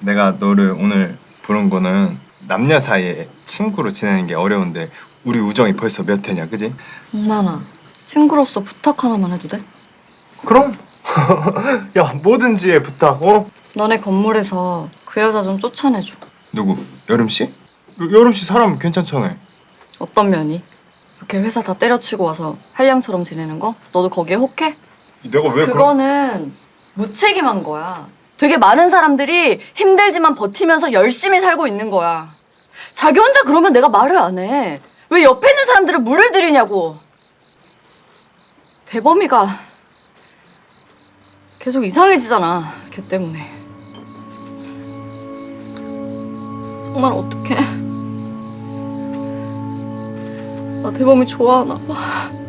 내가 너를 오늘 부른 거는 남녀 사이에 친구로 지내는 게 어려운데 우리 우정이 벌써 몇 회냐, 그지? 엄마나 친구로서 부탁 하나만 해도 돼? 그럼 야 뭐든지 해 부탁. 어? 너네 건물에서 그 여자 좀 쫓아내줘. 누구? 여름 씨? 여- 여름 씨 사람 괜찮잖아. 어떤 면이? 이렇게 회사 다 때려치고 와서 한량처럼 지내는 거? 너도 거기에 혹해? 내가 왜? 그거는 무책임한 거야. 되게 많은 사람들이 힘들지만 버티면서 열심히 살고 있는 거야. 자기 혼자 그러면 내가 말을 안 해. 왜 옆에 있는 사람들을 물을 들이냐고. 대범이가 계속 이상해지잖아. 걔 때문에. 정말 어떡해. 나 대범이 좋아하나 봐.